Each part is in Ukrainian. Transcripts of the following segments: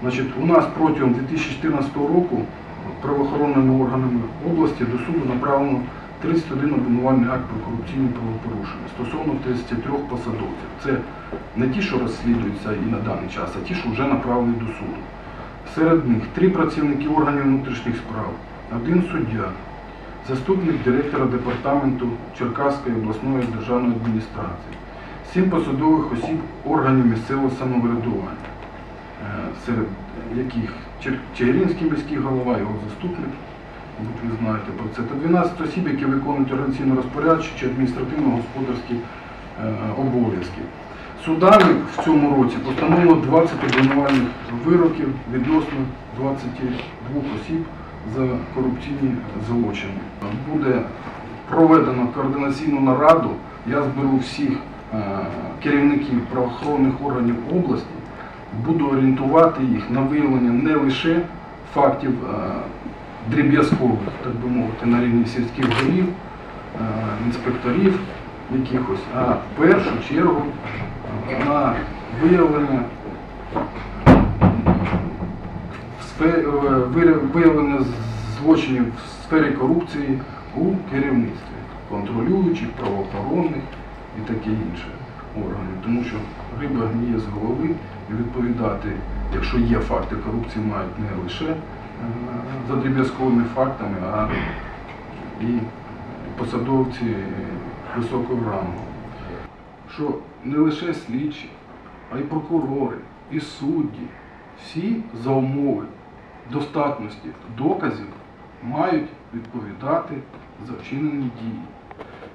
Значить, у нас протягом 2014 року правоохоронними органами області до суду направлено 31 обвинувальний акт про корупційні правопорушення стосовно 33 посадовців. Це не ті, що розслідуються і на даний час, а ті, що вже направлені до суду. Серед них три працівники органів внутрішніх справ, один суддя, заступник директора департаменту Черкаської обласної державної адміністрації, сім посадових осіб органів місцевого самоврядування, яких Чигиринський міський голова, його заступник, ви знаєте про це, та 12 осіб, які виконують організаційно-розпорядчі чи адміністративно-господарські е, обов'язки. Судами в цьому році постановлено 20 обвинувальних вироків відносно 22 осіб за корупційні злочини. Буде проведено координаційну нараду. Я зберу всіх е, керівників правоохоронних органів області, буду орієнтувати їх на виявлення не лише фактів е, дріб'язкових, так би мовити, на рівні сільських голів, е, інспекторів якихось, а в першу чергу е, на виявлення виявлення злочинів в сфері корупції у керівництві, контролюючих, правоохоронних і таке інше органів. Тому що риба гніє з голови і відповідати, якщо є факти корупції, мають не лише е, за дріб'язковими фактами, а і посадовці високого рангу. Що не лише слідчі, а й прокурори, і судді, всі за умови достатності доказів мають відповідати за вчинені дії.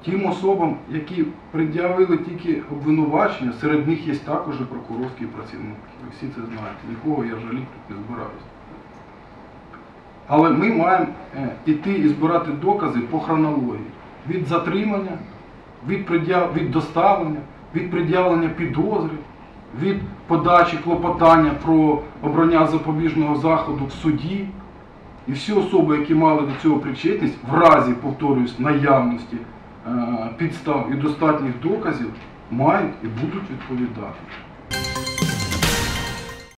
Тим особам, які пред'явили тільки обвинувачення, серед них є також і прокурорські працівники. Ви всі це знаєте. Нікого я жаліти тут не збираюся. Але ми маємо е, іти і збирати докази по хронології. Від затримання, від, пред'яв... від доставлення, від пред'явлення підозри, від подачі клопотання про обрання запобіжного заходу в суді. І всі особи, які мали до цього причетність, в разі, повторюсь, наявності е, підстав і достатніх доказів, мають і будуть відповідати.